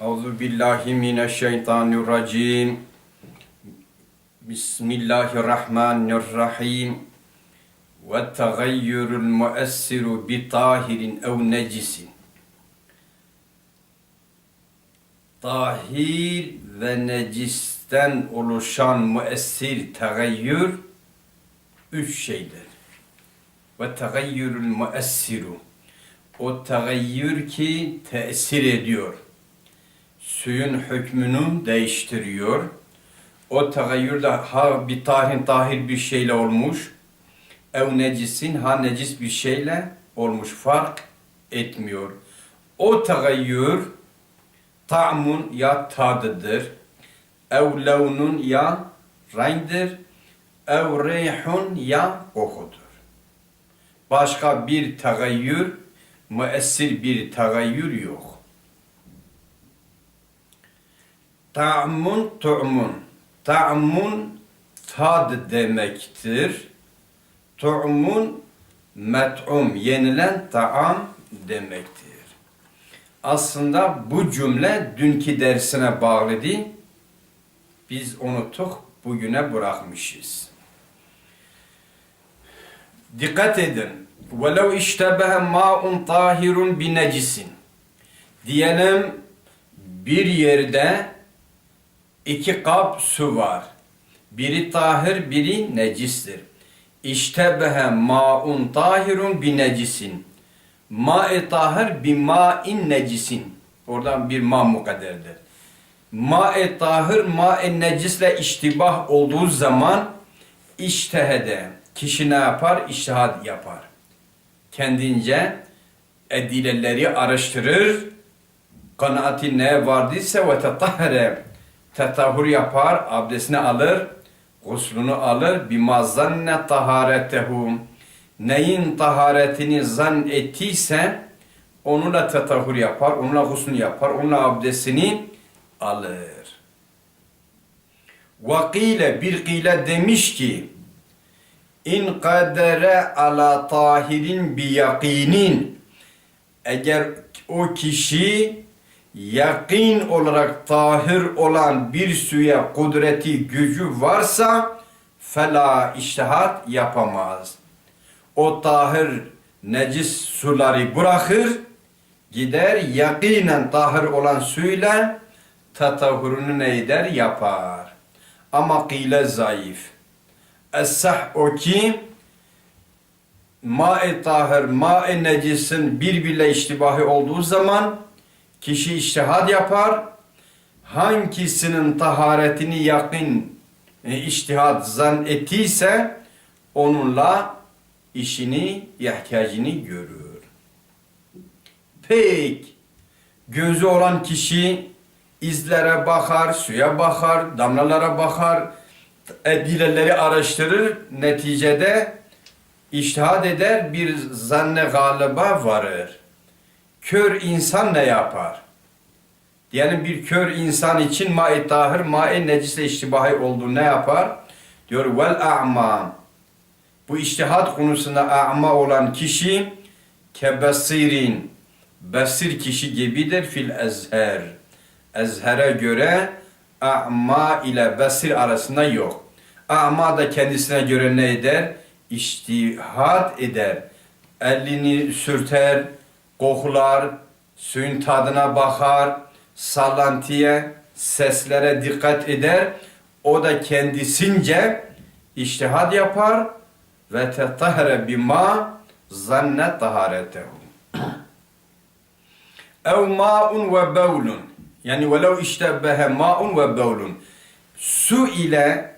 Euzu billahi mineşşeytanirracim. Bismillahirrahmanirrahim. Ve tegayyürül müessiru bi tahirin ev necisin. Tahir ve necisten oluşan müessir tegayyür üç şeydir. Ve tegayyürül müessiru. O tegayyür ki tesir ediyor suyun hükmünü değiştiriyor. O tegayyür de ha bir tahin tahir bir şeyle olmuş, ev necisin ha necis bir şeyle olmuş fark etmiyor. O tegayyür ta'mun ya tadıdır, ev levnun ya renktir, ev reyhun ya kokudur. Başka bir tegayyür, müessir bir tegayyür yok. Ta'mun tu'mun. Ta'mun tad demektir. Tu'mun met'um yenilen taam demektir. Aslında bu cümle dünkü dersine bağlıydı. Biz unuttuk, bugüne bırakmışız. Dikkat edin. وَلَوْ اِشْتَبَهَ مَاءٌ طَاهِرٌ بِنَجِسٍ Diyelim bir yerde iki kap su var. Biri tahir, biri necistir. İştebehe ma'un tahirun bi necisin. Ma-i tahir bi ma'in necisin. Oradan bir ma mukadderdir. Ma-i tahir ma-i necisle iştibah olduğu zaman iştehede. Kişi ne yapar? İştihad yapar. Kendince edileleri araştırır. Kanaati ne vardıysa ve tetahhere tetahhur yapar, abdestini alır, guslunu alır. Bima zanne taharetehu. Neyin taharetini zan ettiyse onunla tetahhur yapar, onunla guslunu yapar, onunla abdestini alır. Vakile bir kile demiş ki in kadere ala tahirin bi yakinin eğer o kişi yakin olarak tahir olan bir suya kudreti gücü varsa fela iştihat yapamaz. O tahir necis suları bırakır gider yakinen tahir olan suyla tatahhurunu ne eder yapar. Ama kile zayıf. Es-sah o ki ma-i tahir, ma-i necisin birbirle iştibahi olduğu zaman kişi iştihad yapar. Hangisinin taharetini yakın e, iştihad zan ettiyse onunla işini, ihtiyacını görür. Pek gözü olan kişi izlere bakar, suya bakar, damlalara bakar, edileleri araştırır, neticede iştihad eder, bir zanne galiba varır. Kör insan ne yapar? Yani bir kör insan için ma-i tahir, ma-i iştibahi olduğu ne yapar? Diyor vel a'ma. Bu iştihat konusunda a'ma olan kişi kebesirin, besir kişi gibidir fil ezher. Ezher'e göre a'ma ile besir arasında yok. A'ma da kendisine göre ne eder? İştihat eder. Elini sürter, koklar, suyun tadına bakar, sallantıya, seslere dikkat eder. O da kendisince iştihad yapar ve tetahre bima zanne taharetehu. Ev ma'un ve bevlun. Yani velev iştebbehe ma'un ve bevlun. Su ile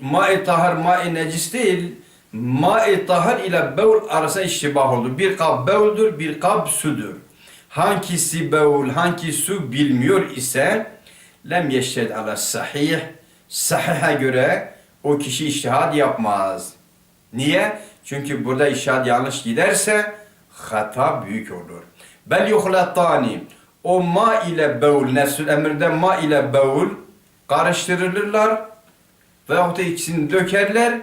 ma-i tahar, ma-i necis değil, ma-i tahar ile bevl arasında iştibah oldu. Bir kap bevldür, bir kap sudur. Hangisi bevl, hangi su bilmiyor ise lem yeşhed ala sahih. Sahiha göre o kişi iştihad yapmaz. Niye? Çünkü burada iştihad yanlış giderse hata büyük olur. Bel yuhlatani. O ma ile bevl, nefsül emirde ma ile bevl karıştırılırlar veyahut da ikisini dökerler.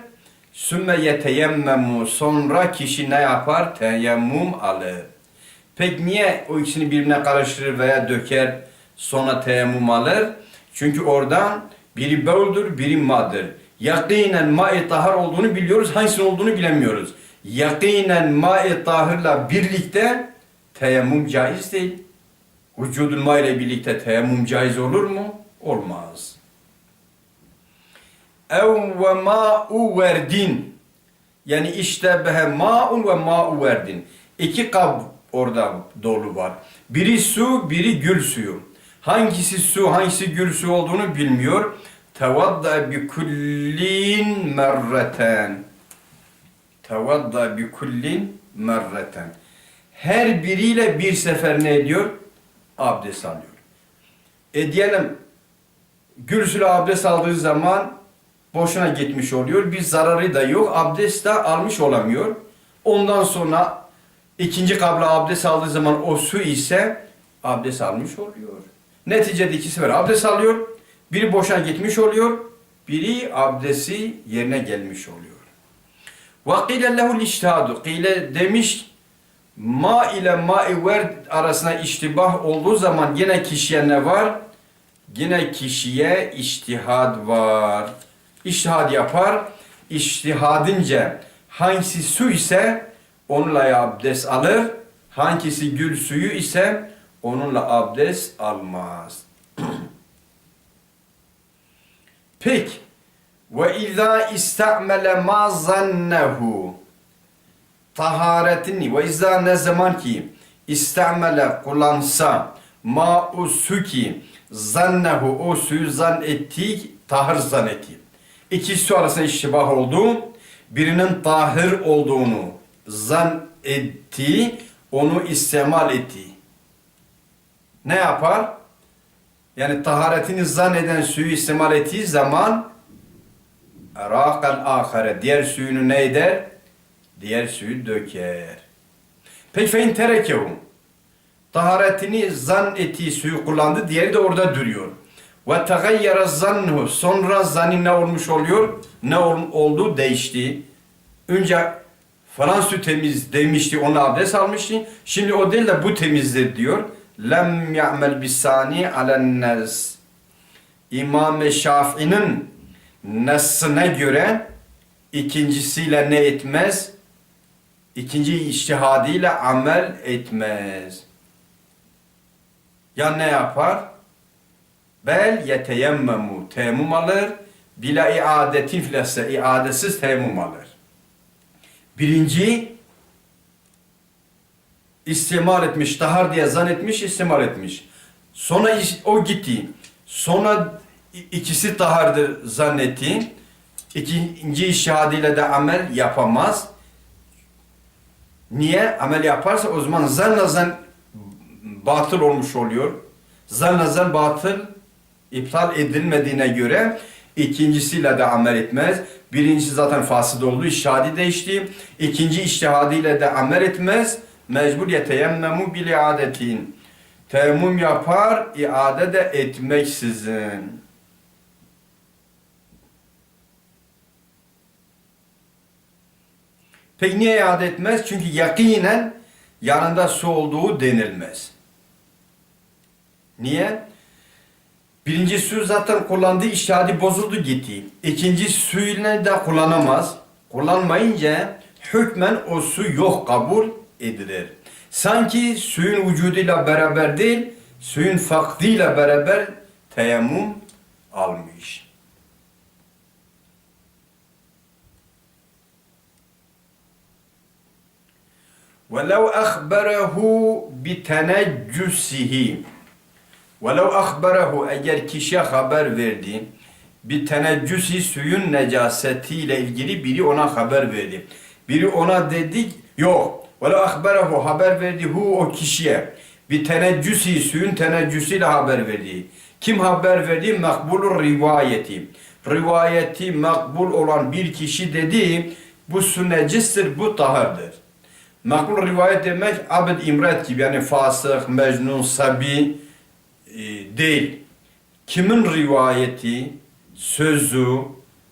Sümme yeteyemmemu sonra kişi ne yapar? Teyemmüm alır. Peki niye o ikisini birbirine karıştırır veya döker sonra teyemmüm alır? Çünkü oradan biri bevldur, biri maddır. Yakinen ma-i tahar olduğunu biliyoruz, hangisinin olduğunu bilemiyoruz. Yakinen ma-i tahırla birlikte teyemmüm caiz değil. Vücudun ma ile birlikte teyemmüm caiz olur mu? Olmaz. Ev ve ma'u verdin. Yani işte behe ma'un ve ma'u verdin. İki kab orada dolu var. Biri su, biri gül suyu. Hangisi su, hangisi gül suyu olduğunu bilmiyor. Tevadda bi kullin merreten. Tevadda bi kullin merreten. Her biriyle bir sefer ne ediyor? Abdest alıyor. E diyelim gülsüle abdest aldığı zaman boşuna gitmiş oluyor. Bir zararı da yok. Abdest de almış olamıyor. Ondan sonra ikinci kabla abdest aldığı zaman o su ise abdest almış oluyor. Neticede iki sefer abdest alıyor. Biri boşuna gitmiş oluyor. Biri abdesti yerine gelmiş oluyor. وَقِيلَ لَهُ الْاِجْتِهَادُ Kile demiş ma ile ma ver arasında iştibah olduğu zaman yine kişiye ne var? Yine kişiye iştihad var. İştihad yapar. İştihadince hangisi su ise onunla abdest alır. Hangisi gül suyu ise onunla abdest almaz. Peki ve izâ istamele ma zannehu taharetini ve izâ ne zaman ki istamele kullansa ma o su ki zannehu o suyu zan etti tahır zan etti. İki su arasında iştibah oldu. Birinin tahır olduğunu zan etti, onu istemal etti. Ne yapar? Yani taharetini zanneden suyu istemal ettiği zaman rakal ahare diğer suyunu ne eder? Diğer suyu döker. Peki fein terekehu taharetini zan ettiği suyu kullandı. Diğeri de orada duruyor. Ve tegayyara zannu sonra zanni ne olmuş oluyor? Ne ol- oldu? Değişti. Önce falan su temiz demişti, ona abdest almıştı. Şimdi o değil de bu temizdir diyor. Lem ya'mel bisani alen nas. İmam Şafii'nin nasına göre ikincisiyle ne etmez? İkinci iştihadıyla amel etmez. Ya ne yapar? Bel yeteyemmemu teyemmüm alır. Bila iadetin filese iadesiz teyemmüm alır. Birinci istimal etmiş, tahar diye zannetmiş, istimal etmiş. Sonra o gitti. Sonra ikisi tahardır zannetti. İkinci iştihadıyla da amel yapamaz. Niye? Amel yaparsa o zaman zanla zan batıl olmuş oluyor. Zanla zan batıl iptal edilmediğine göre ikincisiyle de amel etmez. Birincisi zaten fasid oldu, iştihadi değişti. İkinci iştihadiyle de amel etmez. Mecbur yeteyemmemu bil iadetin. Teyemmüm yapar, iade de etmeksizin. Peki niye iade etmez? Çünkü yakinen yanında su olduğu denilmez. Niye? Birinci su zaten kullandığı iştihadi bozuldu gitti. İkinci suyla da kullanamaz. Kullanmayınca hükmen o su yok kabul edilir. Sanki suyun vücuduyla beraber değil, suyun fakdiyle beraber teyemmüm almış. وَلَوْ أَخْبَرَهُ بِتَنَجُّسِهِ وَلَوْ أَخْبَرَهُ Eğer kişiye haber verdi, bir teneccüsi suyun necasetiyle ilgili biri ona haber verdi. Biri ona dedi, yok. وَلَوْ أَخْبَرَهُ haber verdi hu o kişiye. Bir teneccüsi suyun teneccüsüyle haber verdi. Kim haber verdi? Makbulur rivayeti. Rivayeti makbul olan bir kişi dedi, bu su necistir, bu tahardır. Makbul rivayet demek abd imret gibi yani fasık, mecnun, sabi e, değil. Kimin rivayeti, sözü,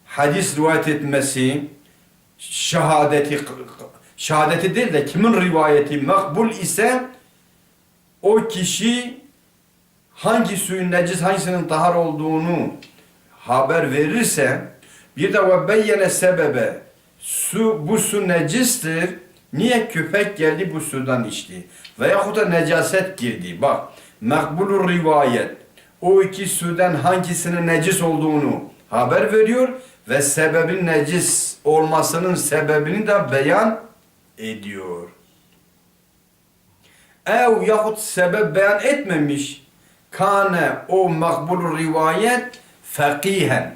hadis rivayet etmesi, şehadeti, şehadeti değil de kimin rivayeti makbul ise o kişi hangi suyun necis hangisinin tahar olduğunu haber verirse bir de ve beyyene sebebe su bu su necistir. Niye köpek geldi bu sudan içti? Veyahut da necaset girdi. Bak makbulur rivayet o iki sudan hangisinin necis olduğunu haber veriyor ve sebebin necis olmasının sebebini de beyan ediyor. Ev yahut sebep beyan etmemiş. Kane o makbul rivayet fakihen.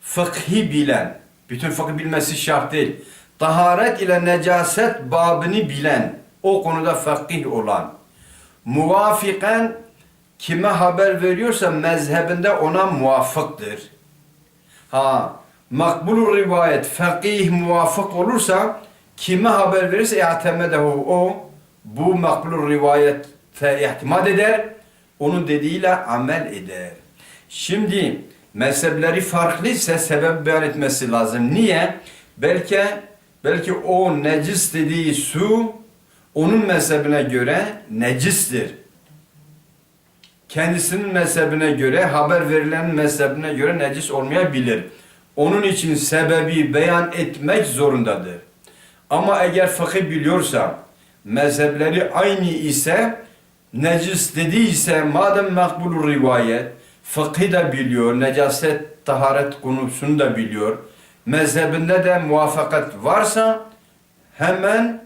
Fıkhi bilen. Bütün fıkıh bilmesi şart değil. Taharet ile necaset babını bilen. O konuda fakih olan. Muvafiken kime haber veriyorsa mezhebinde ona muvafıktır. Ha, makbul rivayet fakih muvafık olursa kime haber verirse i'temedehu o bu makbul rivayete ihtimad eder. Onun dediğiyle amel eder. Şimdi mezhepleri farklı ise sebep beyan etmesi lazım. Niye? Belki belki o necis dediği su onun mezhebine göre necistir. Kendisinin mezhebine göre, haber verilen mezhebine göre necis olmayabilir. Onun için sebebi beyan etmek zorundadır. Ama eğer fıkıh biliyorsa, mezhepleri aynı ise, necis dediyse, madem makbul rivayet, fıkıh da biliyor, necaset, taharet konusunu da biliyor, mezhebinde de muvaffakat varsa, hemen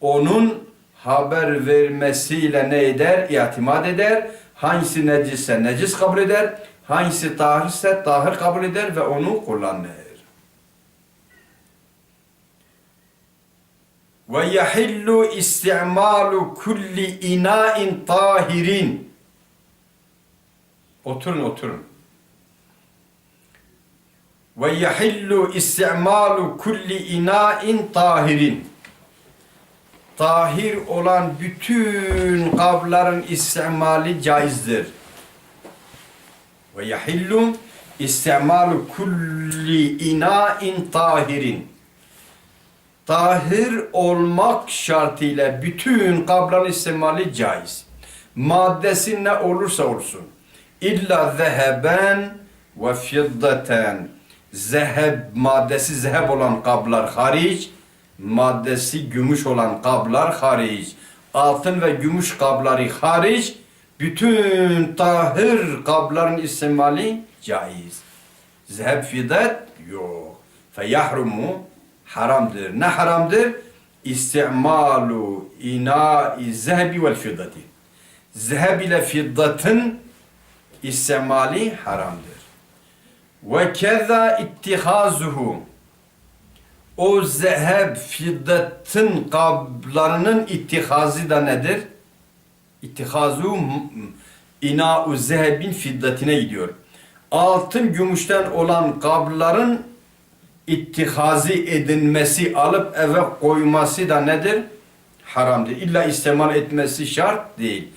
onun haber vermesiyle ne eder? İtimat eder. Hangisi necisse necis kabul eder. Hangisi tahirse tahir kabul eder ve onu kullanır. Ve yahillu isti'malu kulli ina'in tahirin. Oturun oturun. Ve yahillu isti'malu kulli ina'in tahirin tahir olan bütün kabların istimali caizdir. Ve yahillu istimalu kulli ina'in tahirin. Tahir olmak şartıyla bütün kabların istimali caiz. Maddesi ne olursa olsun. İlla zeheben ve fiddaten. Zeheb maddesi zeheb olan kablar hariç maddesi gümüş olan kablar hariç, altın ve gümüş kabları hariç, bütün tahir kabların istimali caiz. Zeheb fidet yok. Fe yahrumu haramdır. Ne haramdır? İstimalu ina'i zehebi vel fiddati. Zeheb ile fiddatın istimali haramdır. Ve keza ittihazuhu o zeheb fiddetin kablarının ittihazı da nedir? İttihazu ina-u zehebin fiddetine gidiyor. Altın gümüşten olan kabların ittihazı edinmesi, alıp eve koyması da nedir? Haramdır. İlla istemal etmesi şart değil.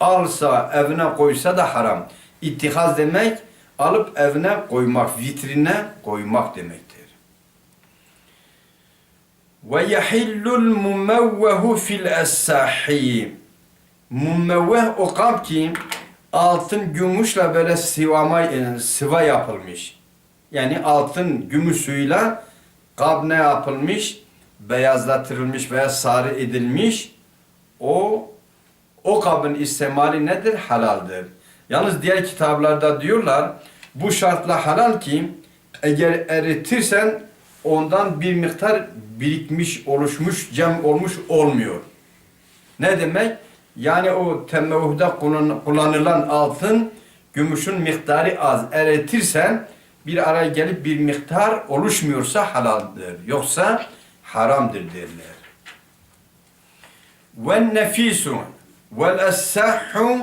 Alsa evine koysa da haram. İttihaz demek alıp evine koymak, vitrine koymak demektir. Ve yahillul mumevvehu fil es-sahi. Mumevveh o kap ki altın gümüşle böyle sıvama, e, sıva yapılmış. Yani altın gümüş suyuyla kap ne yapılmış? Beyazlatılmış veya sarı edilmiş. O o kabın istemali nedir? Halaldir. Yalnız diğer kitaplarda diyorlar bu şartla halal ki eğer eritirsen ondan bir miktar birikmiş, oluşmuş, cem olmuş olmuyor. Ne demek? Yani o temmevhde kullanılan altın, gümüşün miktarı az. Eritirsen bir araya gelip bir miktar oluşmuyorsa halaldir. Yoksa haramdır derler. Ve nefisu vel essahhu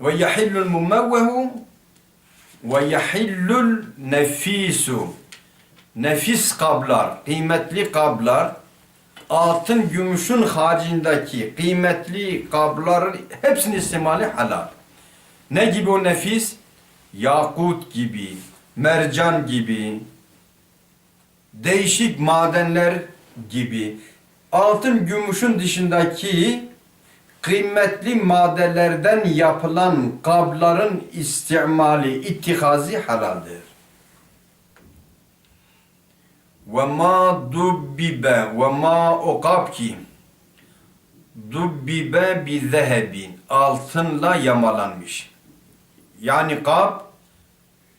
ve yahillul ve yahillul nefis kablar, kıymetli kablar, altın gümüşün haricindeki kıymetli kabların hepsinin istimali halal. Ne gibi o nefis? Yakut gibi, mercan gibi, değişik madenler gibi, altın gümüşün dışındaki kıymetli maddelerden yapılan kabların istimali, ittihazi halaldir. Ve ma dubbibe ve ma o kab ki dubbibe bi zehebin altınla yamalanmış. Yani kab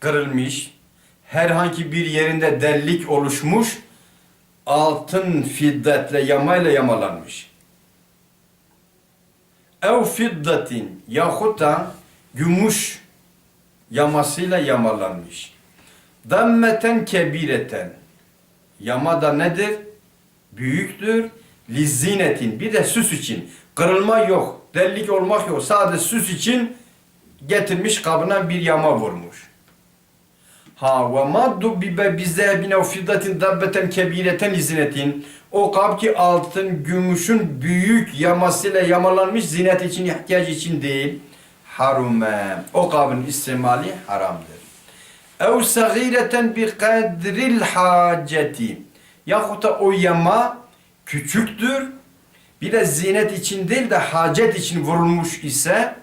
kırılmış, herhangi bir yerinde delik oluşmuş, altın fiddetle yamayla yamalanmış. Ev fiddetin yahut da gümüş yamasıyla yamalanmış. Dammeten kebireten yama da nedir? Büyüktür. Lizinetin bir de süs için. Kırılma yok, delik olmak yok. Sadece süs için getirmiş kabına bir yama vurmuş. Ha ve maddu bibe bizehbine o fiddatin dabbeten kebireten izinetin. O kab ki altın gümüşün büyük yamasıyla yamalanmış zinet için ihtiyaç için değil. Harume. O kabın istimali haramdır. Ev sagireten bi kadril haceti. Yahut da o yama küçüktür. Bir de zinet için değil de hacet için vurulmuş ise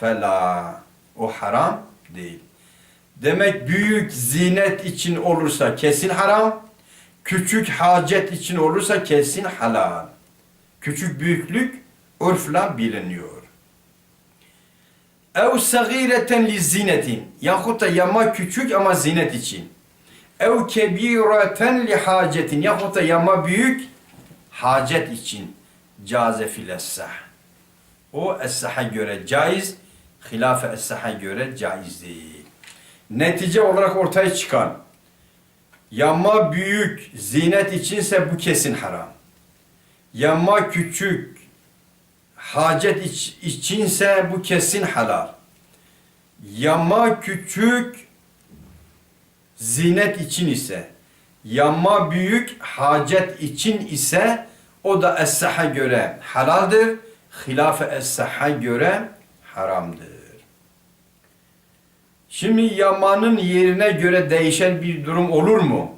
fela. O haram değil. Demek büyük zinet için olursa kesin haram, küçük hacet için olursa kesin halal. Küçük büyüklük urfla biliniyor. Ev sagireten li zinetin yahut da yama küçük ama zinet için. Ev kebireten li hacetin yahut da yama büyük hacet için caze fil. O es-saha göre caiz, hilafe es-saha göre caiz değil. Netice olarak ortaya çıkan yama büyük zinet içinse bu kesin haram. Yama küçük hacet iç, içinse bu kesin halal. Yama küçük zinet için ise yama büyük hacet için ise o da es-saha göre halaldir. Hilafe es-saha göre haramdır. Şimdi yamanın yerine göre değişen bir durum olur mu?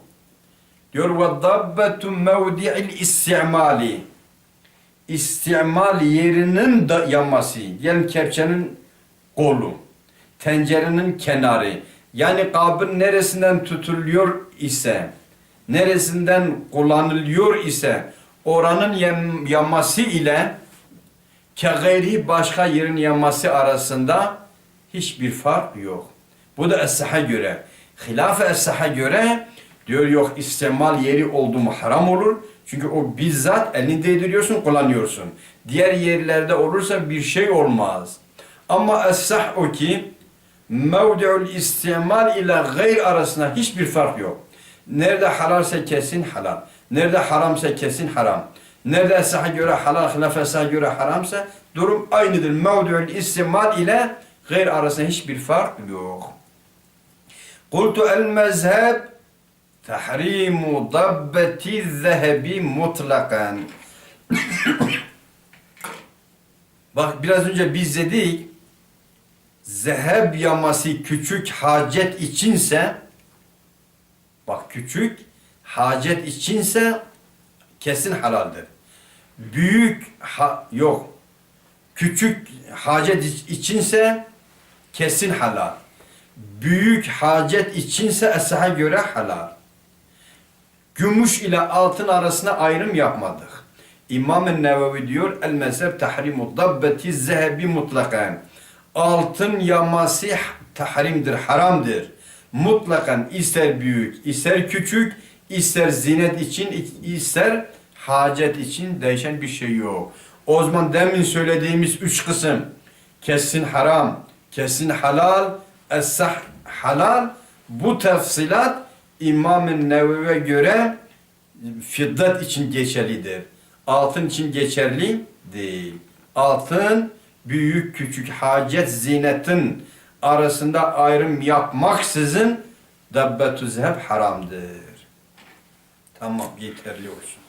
Diyor ve dabbetu mevdi'il istimali. İstimal yerinin da yanması. Diyelim kepçenin kolu, tencerenin kenarı. Yani kabın neresinden tutuluyor ise, neresinden kullanılıyor ise oranın yan- yanması ile ke başka yerin yanması arasında hiçbir fark yok. Bu da es-saha göre. Hilaf-ı göre diyor yok istimal yeri oldu mu haram olur. Çünkü o bizzat elini değdiriyorsun, kullanıyorsun. Diğer yerlerde olursa bir şey olmaz. Ama es-sah o ki mevdi'ul istimal ile gayr arasında hiçbir fark yok. Nerede halalse kesin halal. Nerede haramsa kesin haram. Nerede es-saha göre halal, es-saha göre haramsa durum aynıdır. Mevdi'ul istimal ile gayr arasında hiçbir fark yok. Kultu el mezheb tahrimu dabbeti zehebi mutlakan. Bak biraz önce biz dedik zeheb yaması küçük hacet içinse bak küçük hacet içinse kesin halaldir. Büyük ha, yok. Küçük hacet iç- içinse kesin halal. Büyük hacet içinse esaha göre halal. Gümüş ile altın arasında ayrım yapmadık. İmam-ı Nevevi diyor el mezhep tahrimu dabbeti zehebi mutlakan. Altın yaması tahrimdir, haramdır. Mutlakan ister büyük, ister küçük, ister zinet için, ister hacet için değişen bir şey yok. O zaman demin söylediğimiz üç kısım kesin haram, kesin halal, es-sah halal bu tefsilat İmam-ı Nevevi'ye göre fiddet için geçerlidir. Altın için geçerli değil. Altın büyük küçük hacet zinetin arasında ayrım yapmaksızın dabbetü zeheb haramdır. Tamam yeterli olsun.